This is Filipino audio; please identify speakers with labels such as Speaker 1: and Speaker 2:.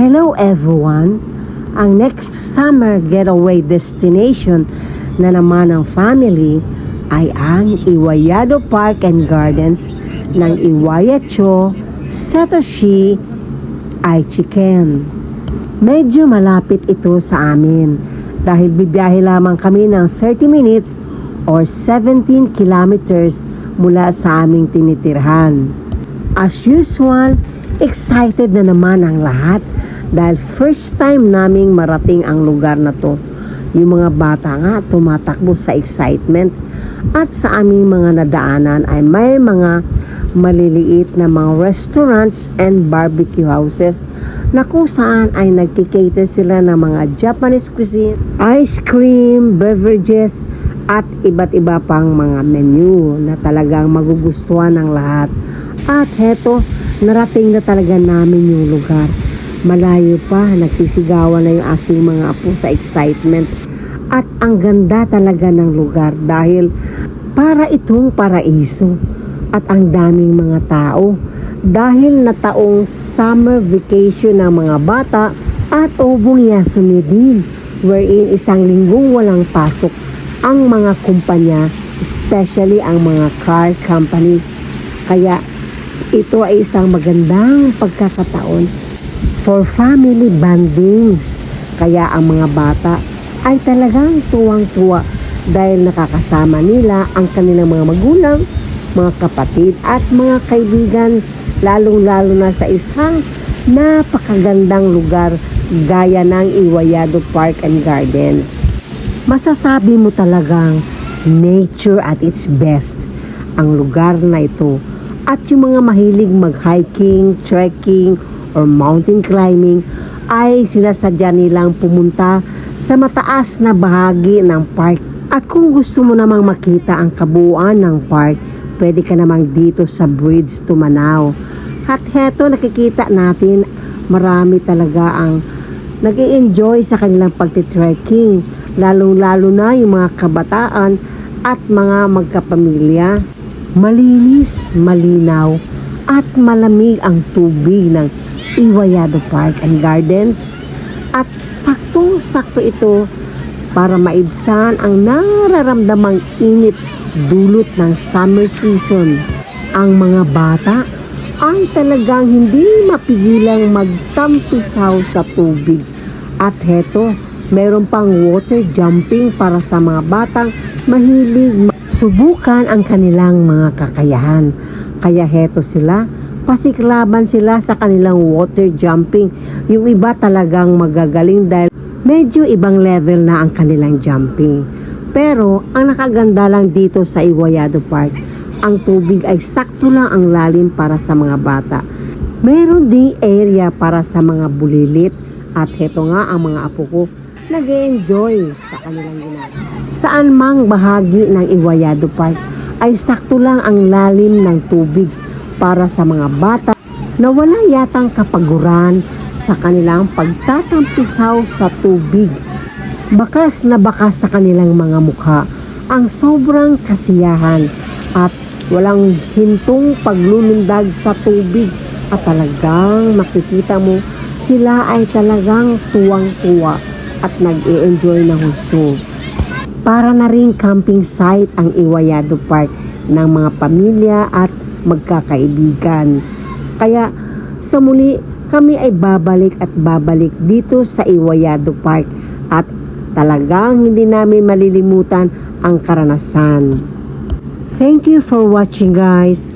Speaker 1: Hello everyone! Ang next summer getaway destination na naman ng family ay ang Iwayado Park and Gardens ng Iwayacho, Satoshi, Aichiken. Medyo malapit ito sa amin dahil bibiyahe lamang kami ng 30 minutes or 17 kilometers mula sa aming tinitirhan. As usual, excited na naman ang lahat dahil first time naming marating ang lugar na to. Yung mga bata nga tumatakbo sa excitement at sa aming mga nadaanan ay may mga maliliit na mga restaurants and barbecue houses na kung saan ay nagkikater sila ng mga Japanese cuisine, ice cream, beverages, at iba't iba pang mga menu na talagang magugustuhan ng lahat. At heto, narating na talaga namin yung lugar. Malayo pa, nagsisigawan na yung aking mga apo sa excitement. At ang ganda talaga ng lugar dahil para itong paraiso at ang daming mga tao dahil na taong summer vacation ng mga bata at ubong yasumi din wherein isang linggong walang pasok ang mga kumpanya especially ang mga car company kaya ito ay isang magandang pagkakataon for family bondings kaya ang mga bata ay talagang tuwang-tuwa dahil nakakasama nila ang kanilang mga magulang mga kapatid at mga kaibigan lalong-lalo na sa isang napakagandang lugar gaya ng Iwayado Park and Garden. Masasabi mo talagang nature at its best ang lugar na ito at yung mga mahilig mag-hiking, trekking, or mountain climbing ay sinasadya nilang pumunta sa mataas na bahagi ng park. At kung gusto mo namang makita ang kabuuan ng park, pwede ka namang dito sa bridge to Manao. At heto nakikita natin marami talaga ang nag enjoy sa kanilang pagtitrekking. Lalong-lalo na yung mga kabataan at mga magkapamilya. Malinis, malinaw at malamig ang tubig ng Iwayado Park and Gardens. At saktong-sakto ito para maibsan ang nararamdamang init dulot ng summer season. Ang mga bata ay talagang hindi mapigilang magtampisaw sa tubig. At heto, meron pang water jumping para sa mga batang mahilig subukan ang kanilang mga kakayahan. Kaya heto sila, pasiklaban sila sa kanilang water jumping. Yung iba talagang magagaling dahil medyo ibang level na ang kanilang jumping. Pero ang nakaganda lang dito sa Iwayado Park, ang tubig ay sakto lang ang lalim para sa mga bata. Meron ding area para sa mga bulilit at heto nga ang mga apo ko nag enjoy sa kanilang ginagawa. Saan mang bahagi ng Iwayado Park ay sakto lang ang lalim ng tubig para sa mga bata na wala yatang kapaguran sa kanilang pagtatampisaw sa tubig. Bakas na bakas sa kanilang mga mukha ang sobrang kasiyahan at walang hintong paglulundag sa tubig at talagang makikita mo sila ay talagang tuwang-tuwa at nag-i-enjoy ng gusto. Para na rin camping site ang Iwayado Park ng mga pamilya at magkakaibigan. Kaya sa muli, kami ay babalik at babalik dito sa Iwayado Park at talagang hindi namin malilimutan ang karanasan. Thank you for watching guys.